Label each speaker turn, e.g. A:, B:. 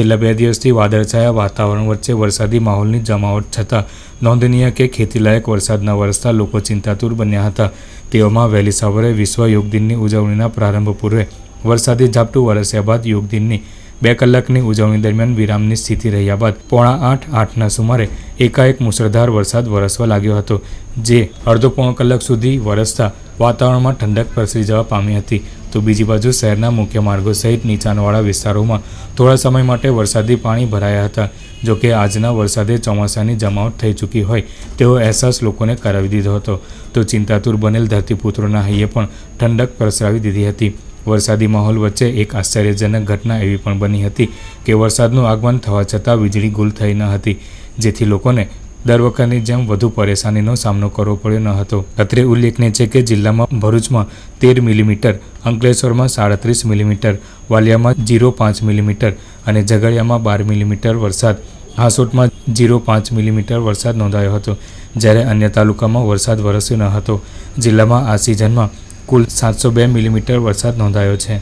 A: છેલ્લા બે દિવસથી વાદળછાયા વાતાવરણ વચ્ચે વરસાદી માહોલની જમાવટ છતાં નોંધનીય કે ખેતીલાયક વરસાદ ન વરસતા લોકો ચિંતાતુર બન્યા હતા. તેઓમાં વહેલી સવારે વિશ્વ યોગ દિનની ઉજવણીના પ્રારંભ પૂર્વે વરસાદી ઝાપટું વરસ્યા બાદ યોગ દિનની બે કલાકની ઉજવણી દરમિયાન વિરામની સ્થિતિ રહ્યા બાદ પોણા આઠ આઠના સુમારે એકાએક મુસળધાર વરસાદ વરસવા લાગ્યો હતો, જે અડધો પોણો કલાક સુધી વરસતા વાતાવરણમાં ઠંડક પ્રસરી જવા પામી હતી. તો બીજી બાજુ શહેરના મુખ્ય માર્ગો સહિત નીચાણવાળા વિસ્તારોમાં થોડા સમય માટે વરસાદી પાણી ભરાયા હતા. જોકે આજના વરસાદે ચોમાસાની જમાવટ થઈ ચૂકી હોય તેવો અહેસાસ લોકોને કરાવી દીધો હતો. તો ચિંતાતુર બનેલ ધરતીપુત્રોના હૈયે પણ ઠંડક પ્રસરાવી દીધી હતી. વરસાદી માહોલ વચ્ચે એક આશ્ચર્યજનક ઘટના એવી પણ બની હતી કે વરસાદનું આગમન થવા છતાં વીજળી ગુલ થઈ ન હતી, જેથી લોકોને દર વખતની જેમ વધુ પરેશાનીનો સામનો કરવો પડ્યો ન હતો. અત્રે ઉલ્લેખનીય છે કે જિલ્લામાં ભરૂચમાં તેર મિલીમીટર, અંકલેશ્વરમાં સાડત્રીસ મિલીમીટર, વાલિયામાં જીરો પાંચ મિલીમીટર અને ઝઘડિયામાં બાર મિલીમીટર વરસાદ. હાંસોટમાં જીરો પાંચ મિલીમીટર વરસાદ નોંધાયો હતો, જ્યારે અન્ય તાલુકામાં વરસાદ વરસ્યો ન હતો. જિલ્લામાં આ સિઝનમાં કુલ સાતસો બે મિલીમીટર વરસાદ નોંધાયો છે.